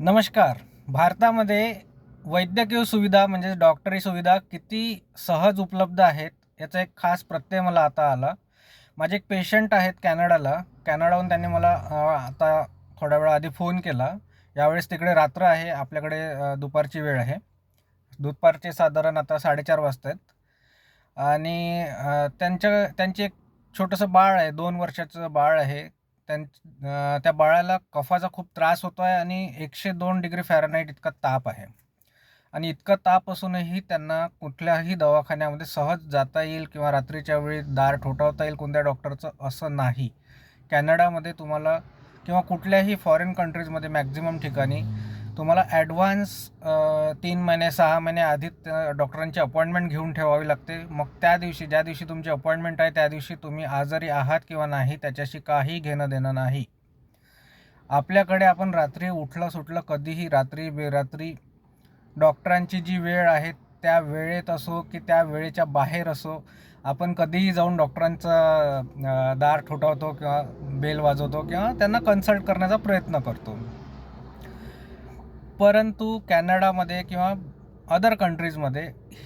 नमस्कार. भारतामध्ये वैद्यकीय सुविधा म्हणजे डॉक्टरी सुविधा किती सहज उपलब्ध आहेत याचा एक खास प्रत्यय मला आता आला. माझे एक पेशंट आहेत कॅनडाला. कॅनडाहून त्यांनी मला आता थोड्या वेळा आधी फोन केला. यावेळेस तिकडे रात्र आहे. आपल्याकडे दुपारची वेळ आहे. दुपारचे साधारण आता साडेचार वाजता आहेत आणि त्यांच्या त्यांचे एक छोटंसं बाळ आहे. दोन वर्षाचं बाळ आहे. त्यां त्या बाळाला कफाचा खूप त्रास होतो आहे आणि एकशे दोन डिग्री फॅरनाईट इतका ताप आहे. आणि इतका ताप असूनही त्यांना कुठल्याही दवाखान्यामध्ये सहज जाता येईल किंवा रात्रीच्या वेळी दार ठोठावता येईल कोणत्या डॉक्टरचं असं नाही. कॅनडामध्ये तुम्हाला किंवा कुठल्याही फॉरेन कंट्रीजमध्ये मॅक्झिमम ठिकाणी तुम्हाला ॲडव्हान्स तीन महिने सहा महिने आधी डॉक्टरांची अपॉइंटमेंट घेऊन ठेवावी लागते. मग त्या दिवशी ज्या दिवशी तुमची अपॉइंटमेंट आहे त्या दिवशी तुम्ही आजारी आहात किंवा नाही त्याच्याशी काही घेणं देणं नाही. आपल्याकडे आपण रात्री उठलं सुटलं कधीही रात्री बेरात्री डॉक्टरांची जी वेळ आहे त्या वेळेत असो की त्या वेळेच्या बाहेर असो आपण कधीही जाऊन डॉक्टरांचं दार ठोठावतो किंवा बेल वाजवतो किंवा त्यांना कन्सल्ट करण्याचा प्रयत्न करतो. परंतु कॅनडामध्ये किंवा अदर कंट्रीजमध्ये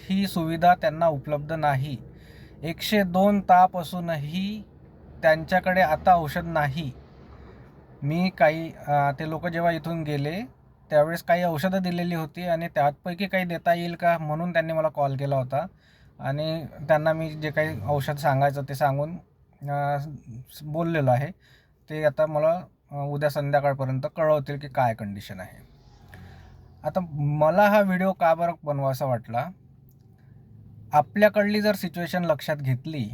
ही सुविधा त्यांना उपलब्ध नाही. एकशे दोन ताप असूनही त्यांच्याकडे आता औषध नाही. मी काही ते लोक जेव्हा इथून गेले त्यावेळेस काही औषधं दिलेली होती आणि त्यापैकी काही देता येईल का म्हणून त्यांनी मला कॉल केला होता. आणि त्यांना मी जे काही औषध सांगायचं ते सांगून बोललेलो आहे. ते आता मला उद्या संध्याकाळपर्यंत कळवतील की काय कंडिशन आहे. आता मला हा व्हिडिओ का बरं बनवासा वाटला? आपल्याकडली जर सिच्युएशन लक्षात घेतली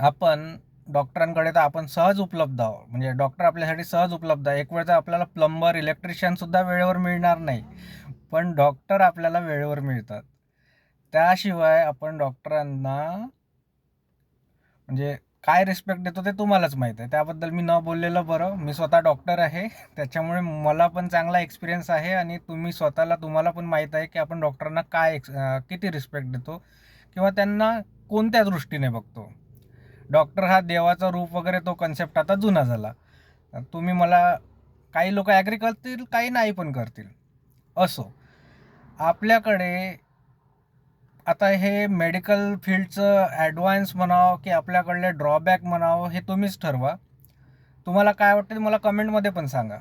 आपण डॉक्टरांकडे तर आपण सहज उपलब्ध आहोत. म्हणजे डॉक्टर आपल्यासाठी सहज उपलब्ध आहे. एक वेळ तर आपल्याला प्लंबर इलेक्ट्रिशियनसुद्धा वेळेवर मिळणार नाही. पण डॉक्टर आपल्याला वेळेवर मिळतात. त्याशिवाय आपण डॉक्टरांना म्हणजे काय रिस्पेक्ट देतो ते तुम्हालाच माहीत आहे. त्याबद्दल मी न बोललेलं बरं. मी स्वतः डॉक्टर आहे. त्याच्यामुळे मला पण चांगला एक्सपिरियन्स आहे आणि तुम्ही स्वतःला तुम्हाला पण माहीत आहे की आपण डॉक्टरांना काय एक्स किती रिस्पेक्ट देतो किंवा त्यांना कोणत्या दृष्टीने बघतो. डॉक्टर हा देवाचा रूप वगैरे तो कन्सेप्ट आता जुना झाला. तुम्ही मला काही लोक ॲग्री करतील काही नाही पण करतील. असो. आपल्याकडे आता हे मेडिकल फील्डचं ॲडव्हान्स म्हणावं की आपल्याकडले ड्रॉबॅक म्हणावं हे तुम्हीच ठरवा. तुम्हाला काय वाटतं ते मला कमेंटमध्ये पण सांगा.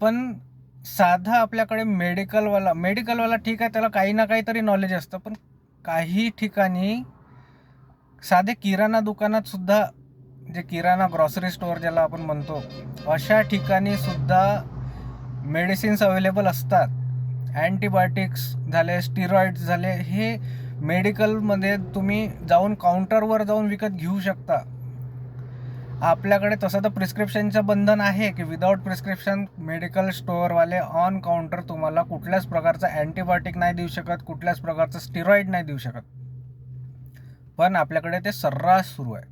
पण साधा आपल्याकडे मेडिकलवाला मेडिकलवाला ठीक आहे त्याला काही ना काहीतरी नॉलेज असतं पण काही ठिकाणी साधे किराणा दुकानात सुद्धा जे किराणा ग्रॉसरी स्टोअर ज्याला आपण म्हणतो अशा ठिकाणी सुद्धा मेडिसिन्स अवेलेबल असतात. अँटीबायोटिक्स झाले स्टिरॉइड्स झाले हे मेडिकलमध्ये तुम्ही जाऊन काउंटरवर जाऊन विकत घेऊ शकता. आपल्याकडे तसं तर प्रिस्क्रिप्शनचं बंधन आहे की विदाऊट प्रिस्क्रिप्शन मेडिकल स्टोअरवाले ऑन काउंटर तुम्हाला कुठल्याच प्रकारचं अँटीबायोटिक नाही देऊ शकत कुठल्याच प्रकारचं स्टिरॉइड नाही देऊ शकत. पण आपल्याकडे ते सर्रास सुरू आहे.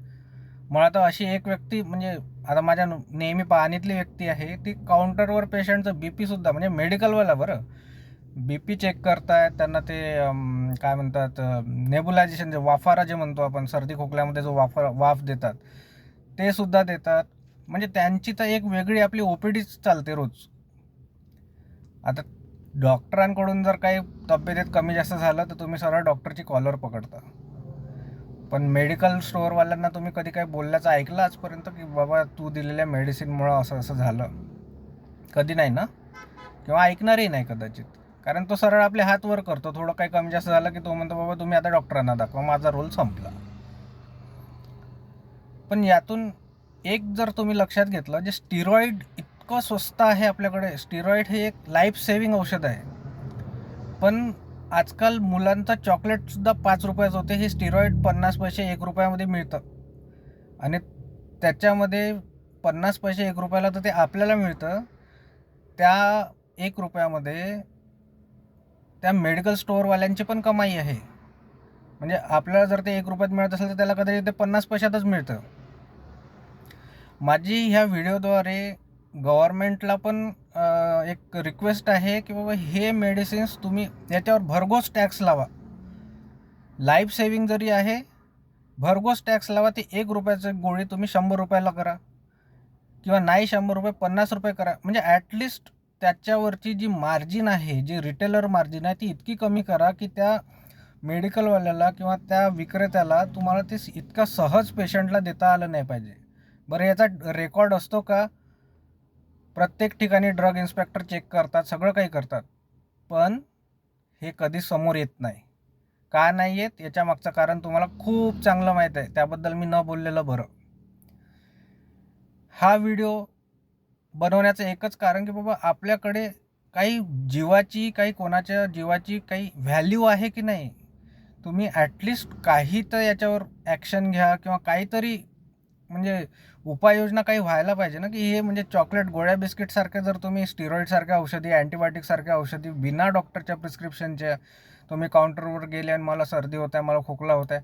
मला तर अशी एक व्यक्ती म्हणजे आता माझ्या नेहमी पाहणीतली व्यक्ती आहे ती काउंटरवर पेशंटचं बी पीसुद्धा म्हणजे मेडिकलवाला बरं बी पी चेक करतायत त्यांना ते काय म्हणतात नेबुलायझेशन जे वाफारा जे म्हणतो आपण सर्दी खोकल्यामध्ये जो वाफा वाफ देतात ते सुद्धा देतात. म्हणजे त्यांची तर एक वेगळी आपली ओ पी डीच चालते रोज. आता डॉक्टरांकडून जर काही तब्येतीत कमी जास्त झालं तर तुम्ही सरळ डॉक्टरची कॉलर पकडता. पण मेडिकल स्टोअरवाल्यांना तुम्ही कधी काही बोलल्याचं ऐकलं आजपर्यंत की बाबा तू दिलेल्या मेडिसिनमुळं असं असं झालं? कधी नाही ना? किंवा ऐकणारही नाही कदाचित. कारण तो सरळ आपले हात वर करतो. थोडं काही कमी जास्त झालं की तो म्हणतो बाबा तुम्ही आता डॉक्टरांना दाखवा माझा रोल संपला. पण यातून एक जर तुम्ही लक्षात घेतलं जे स्टिरॉइड इतकं स्वस्त आहे आपल्याकडे. स्टिरॉइड हे एक लाईफ सेविंग औषध आहे. पण आजकाल मुलांचं चॉकलेटसुद्धा पाच रुपयाचं होते. हे स्टिरॉइड पन्नास पैसे एक रुपयामध्ये मिळतं. आणि त्याच्यामध्ये पन्नास पैसे एक रुपयाला तर ते आपल्याला मिळतं. त्या एक रुपयामध्ये त्या मेडिकल स्टोअरवाल्यांची पण कमाई आहे. म्हणजे आपल्याला जर ते एक रुपयात मिळत असेल तर त्याला कदाचित ते पन्नास पैशातच मिळतं. माझी ह्या व्हिडिओद्वारे गव्हर्मेंटला पण एक रिक्वेस्ट आहे की बाबा हे मेडिसिन्स तुम्ही याच्यावर भरघोस टॅक्स लावा. लाईफ सेविंग जरी आहे भरघोस टॅक्स लावा ती एक रुपयाची गोळी तुम्ही शंभर रुपयाला करा. किंवा नाही शंभर रुपये पन्नास रुपये करा. म्हणजे ॲटलिस्ट त्याच्यावरची जी मार्जिन आहे जी रिटेलर मार्जिन आहे ती इतकी कमी करा की त्या मेडिकलवाल्याला किंवा त्या विक्रेत्याला तुम्हाला ते इतका सहज पेशंटला देता आलं नाही पाहिजे. बरं याचा रेकॉर्ड असतो का? प्रत्येक ठिकाणी ड्रग इन्स्पेक्टर चेक करतात सगळं काही करतात. पण हे कधी समोर येत नाही. का नाही येत? याच्या मागचं कारण तुम्हाला खूप चांगलं माहीत आहे. त्याबद्दल मी न बोललेलं बरं. हा व्हिडिओ बनवण्याचं एकच कारण की बाबा आपल्याकडे काही जीवाची काही कोणाच्या जीवाची काही व्हॅल्यू आहे की नाही तुम्ही ॲटलिस्ट काही तर याच्यावर ॲक्शन घ्या किंवा काहीतरी म्हणजे उपाययोजना काही व्हायला पाहिजे ना की हे म्हणजे चॉकलेट गोळ्या बिस्किटसारख्या जर तुम्ही स्टिरॉईडसारख्या औषधी अँटीबायोटिकसारख्या औषधी बिना डॉक्टरच्या प्रिस्क्रिप्शनच्या तुम्ही काउंटरवर गेले आणि मला सर्दी होत आहे मला खोकला होत आहे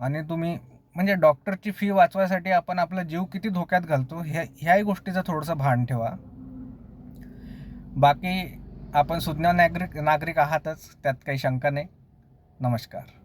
आणि तुम्ही म्हणजे डॉक्टरची फी वाचवायसाठी आपण आपला जीव किती धोक्यात घालतो ह्या ह्याही गोष्टीचं थोडंसं भान ठेवा. बाकी आपण सुज्ञ नागरिक नागरिक आहातच त्यात काही शंका नाही. नमस्कार.